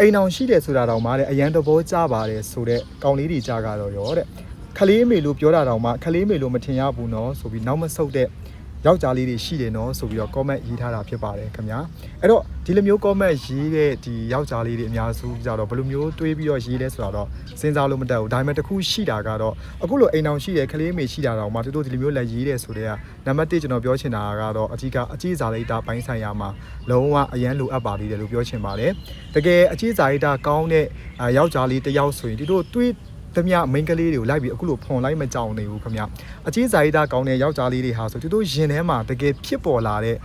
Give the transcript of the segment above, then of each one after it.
အိမ်အောင်ရှိတယ်ဆိုတာတော့မှတဲ့အရန်တဘောကြပါတယ်ဆိုတော့ကောင်လေးတွေကြကတော့ရောတဲ့ခလေးမေလို့ပြောတာတော့မှခလေးမေလို့မထင်ရဘူးနော်ဆိုပြီးနောက်မဆုတ်တဲ့ ယောက်ျားလေးတွေရှိတယ်နော်ဆိုပြီးတော့ comment ရေးထားတာဖြစ်ပါတယ်ခင်ဗျာအဲ့တော့ဒီလိုမျိုး comment ရေးတဲ့ဒီယောက်ျားလေးတွေအများစုကြတော့ဘယ်လိုမျိုးတွေးပြီးတော့ရေးလဲဆိုတော့စဉ်းစားလို့မတတ်ဘူးဒါပေမဲ့တခုရှိတာကတော့အခုလိုအိမ်အောင်ရှိတယ်ကလေးမေရှိတာတော့မှတို့တို့ဒီလိုမျိုးလက်ရေးတယ်ဆိုတော့နံပါတ်1ကျွန်တော်ပြောချင်တာကတော့အကြီးကအကြီးစားလိုက်တာပိုင်းဆိုင်ရာမှာလုံးဝအရန်လိုအပ်ပါသေးတယ်လို့ပြောချင်ပါတယ်တကယ်အကြီးစားလိုက်တာကောင်းတဲ့ယောက်ျားလေးတယောက်ဆိုရင်တို့တွေး တွေးသမျှမိန်းကလေးတွေကိုလိုက်ပြီးအခုလိုဖွန်လိုက်မကြောင်နေဘူးခင်ဗျအကြီးစားရိတာကောင်းတဲ့ယောက်ျားလေးတွေဟာဆိုသူတို့ရင်ထဲမှာတကယ်ဖြစ်ပေါ်လာတဲ့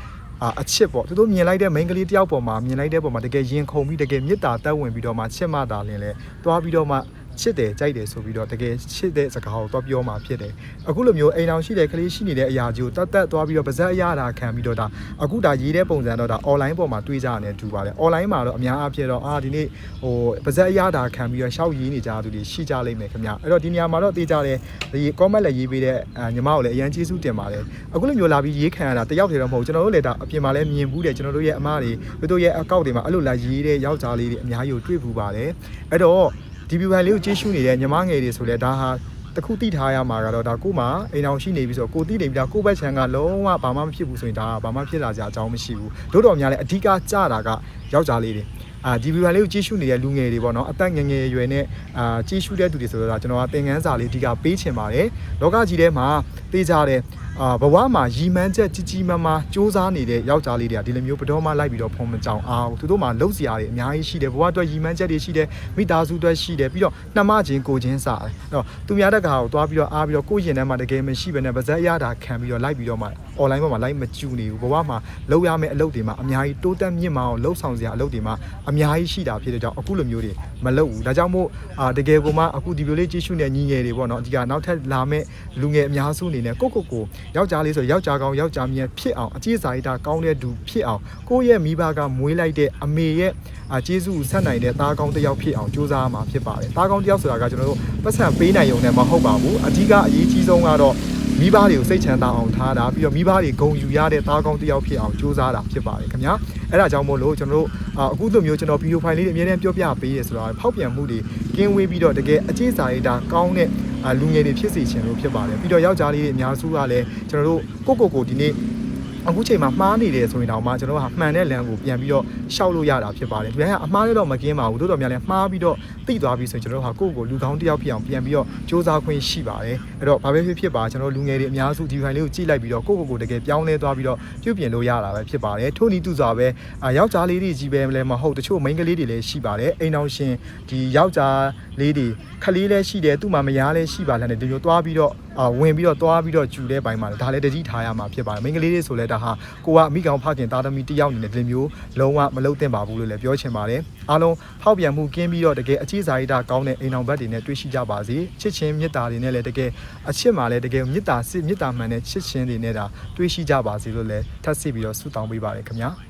အာအချစ်ပေါ့သူတို့မြင်လိုက်တဲ့မိန်းကလေးတယောက်ပေါ်မှာမြင်လိုက်တဲ့ပေါ်မှာတကယ်ရင်ခုန်ပြီးတကယ်မေတ္တာတက်ဝင်ပြီးတော့မှချစ်မှတာလင်းလဲသွားပြီးတော့မှ ချစ်တယ်ကြိုက်တယ်ဆိုပြီးတော့တကယ်ချစ်တဲ့စကားကိုတော့ပြောမှာဖြစ်တယ်အခုလိုမျိုးအိမ်အောင်ရှိတဲ့ကလေးရှိနေတဲ့အရာကြီးကိုတတ်တတ်သွားပြီးတော့ပါဇက်အရာတာခံပြီးတော့ဒါအခုဒါရေးတဲ့ပုံစံတော့ဒါ online ပေါ်မှာတွေးကြရတယ်တူပါတယ် online မှာတော့အများအားဖြင့်တော့အာဒီနေ့ဟိုပါဇက်အရာတာခံပြီးတော့ရှောက်ရေးနေကြသူတွေရှိကြလိမ့်မယ်ခင်ဗျအဲ့တော့ဒီနေရာမှာတော့တေးကြတယ်ဒီ comment လည်းရေးပေးတဲ့အာညီမကိုလည်းအရင်ကျေးဇူးတင်ပါတယ်အခုလိုမျိုးလာပြီးရေးခံရတာတယောက်တည်းတော့မဟုတ်ကျွန်တော်တို့လည်းဒါအပြင်မှာလည်းမြင်ဘူးတယ်ကျွန်တော်တို့ရဲ့အမားတွေတို့ရဲ့အကောက်တွေမှာအဲ့လိုလာရေးတဲ့ယောက်ျားလေးတွေအများကြီးကိုတွေ့ဘူးပါတယ်အဲ့တော့ ဒီဗီဒီယိုလေးကိုကြည့်ရှုနေတဲ့ညီမငယ်တွေဆိုလဲဒါဟာတခုတိထားရမှာကတော့ဒါကိုမှအိမ်အောင်ရှိနေပြီဆိုတော့ကိုတိနေပြီဒါကိုဘက်ချန်ကလုံးဝဘာမှမဖြစ်ဘူးဆိုရင်ဒါကဘာမှဖြစ်လာကြအကြောင်းမရှိဘူးတို့တော်များလဲအဓိကကြတာကယောက်ျားလေးတွေအာဒီဗီဒီယိုလေးကိုကြည့်ရှုနေတဲ့လူငယ်တွေပေါ့နော်အသက်ငယ်ငယ်ရွယ်နဲ့အာကြည့်ရှုတဲ့သူတွေဆိုတော့ကျွန်တော်ကသင်ခန်းစာလေးအဓိကပေးချင်ပါတယ်လောကကြီးထဲမှာသိကြတဲ့ အာဘဝမှာရီမန်းချက်ကြီးကြီးမားမားစူးစမ်းနေတဲ့ယောက်ျားလေးတွေကဒီလိုမျိုးဘတော်မှလိုက်ပြီးတော့ဖုံမကြောင်အောင်သူတို့မှလှုပ်စရာတွေအများကြီးရှိတယ်ဘဝအတွက်ရီမန်းချက်တွေရှိတယ်မိသားစုအတွက်ရှိတယ်ပြီးတော့နှမချင်းကိုချင်းစားတယ်အဲ့တော့သူများတကာကိုသွားပြီးတော့အားပြီးတော့ကိုယ့်ရင်ထဲမှာတကယ်မရှိဘဲနဲ့ပါဇက်ရတာခံပြီးတော့လိုက်ပြီးတော့မှ online ပေါ်မှာလိုက်မကျူနေဘူးဘဝမှာလောက်ရမယ့်အလုပ်တွေမှာအများကြီးတိုးတက်မြင့်မာအောင်လှုပ်ဆောင်စရာအလုပ်တွေမှာအများကြီးရှိတာဖြစ်တဲ့ကြောင့်အခုလိုမျိုးတွေမလုပ်ဘူးဒါကြောင့်မို့အာတကယ်ကိုမှအခုဒီလိုလေးကြည့်ရှုနေညီငယ်တွေပေါ့နော်ဒီကနောက်ထပ်လာမဲ့လူငယ်အများစုအနေနဲ့ကိုကိုကိုယောက်ျားလေးဆိုယောက်ျားကောင်းယောက်ျားမြတ်ဖြစ်အောင်အကြည့်စာရိတာကောင်းတဲ့သူဖြစ်အောင်ကိုယ့်ရဲ့မိဘကမွေးလိုက်တဲ့အမေရဲ့အာကျေးဇူးကိုဆက်နိုင်တဲ့သားကောင်းတစ်ယောက်ဖြစ်အောင်ကြိုးစားမှာဖြစ်ပါတယ်သားကောင်းတစ်ယောက်ဆိုတာကကျွန်တော်တို့ပတ်စံပေးနိုင်ရုံနဲ့မဟုတ်ပါဘူးအဓိကအရေးကြီးဆုံးကတော့မိဘတွေကိုစိတ်ချမ်းသာအောင်ထားတာပြီးတော့မိဘတွေဂုဏ်ယူရတဲ့သားကောင်းတစ်ယောက်ဖြစ်အောင်ကြိုးစားတာဖြစ်ပါတယ်ခင်ဗျာအဲ့ဒါကြောင့်မို့လို့ကျွန်တော်တို့အာအခုလိုမျိုးကျွန်တော်ဗီဒီယိုဖိုင်လေးတွေအများနဲ့ပြောပြပေးရဆိုတော့ဖောက်ပြန်မှုတွေကင်းဝေးပြီးတော့တကယ်အကျင့်စာရိတာကောင်းတဲ့အာ လူငယ်တွေဖြစ်စေချင်လို့ဖြစ်ပါတယ်ပြီးတော့ယောက်ျားလေးတွေအများစုကလည်းကျွန်တော်တို့ကိုကိုကိုဒီနေ့ အခုချိန်မှာမှားနေတယ်ဆိုရင်တော့မှကျွန်တော်တို့ဟာမှန်တဲ့လမ်းကိုပြန်ပြီးတော့ရှောက်လို့ရတာဖြစ်ပါတယ်ဒီကအမှားရတော့မကင်းပါဘူးတို့တော်များလည်းမှားပြီးတော့တိသွားပြီဆိုရင်ကျွန်တော်တို့ဟာကိုယ့်ကိုယ်လူကောင်းတစ်ယောက်ဖြစ်အောင်ပြန်ပြီးတော့စူးစမ်းခွင့်ရှိပါတယ်အဲ့တော့ဘာပဲဖြစ်ဖြစ်ပါကျွန်တော်တို့လူငယ်တွေအများစုဒီဖိုင်လေးကိုကြည့်လိုက်ပြီးတော့ကိုယ့်ကိုယ်ကိုယ်တကယ်ပြောင်းလဲသွားပြီးတော့ပြုပြင်လို့ရတာပဲဖြစ်ပါတယ်ထို့နည်းသူစွာပဲအာယောက်ျားလေးတွေကြီးပဲလည်းမဟုတ်တချို့မိန်းကလေးတွေလည်းရှိပါတယ်အိမ်အောင်ရှင်ဒီယောက်ျားလေးတွေခလေးလည်းရှိတယ်သူ့မှာမယားလည်းရှိပါလားနဲ့ဒီလိုသွားပြီးတော့အာ ဝင်ပြီးတော့သွားပြီးတော့ဂျူတဲ့ဘိုင်းမှာလည်းဒါလည်းတတိထားရမှာဖြစ်ပါတယ်မိန်းကလေးတွေဆိုလဲဒါဟာကိုကအမိကောင်ဖခင်သားသမီးတယောက်အနေနဲ့ဒီလိုမျိုးလုံးဝမလုပ်သင့်ပါဘူးလို့လည်းပြောချင်ပါတယ်အားလုံးဖောက်ပြန်မှုကင်းပြီးတော့တကယ်အချစ်စာရိတာကောင်းတဲ့အိမ်အောင်ဘက်တွေနဲ့တွေ့ရှိကြပါစေချစ်ချင်းမေတ္တာတွေနဲ့လည်းတကယ်အချစ်မှာလည်းတကယ်မေတ္တာစစ်မေတ္တာမှန်တဲ့ချစ်ချင်းတွေနဲ့ဒါတွေ့ရှိကြပါစေလို့လည်းထပ်ဆစ်ပြီးတော့ဆုတောင်းပေးပါတယ်ခင်ဗျာ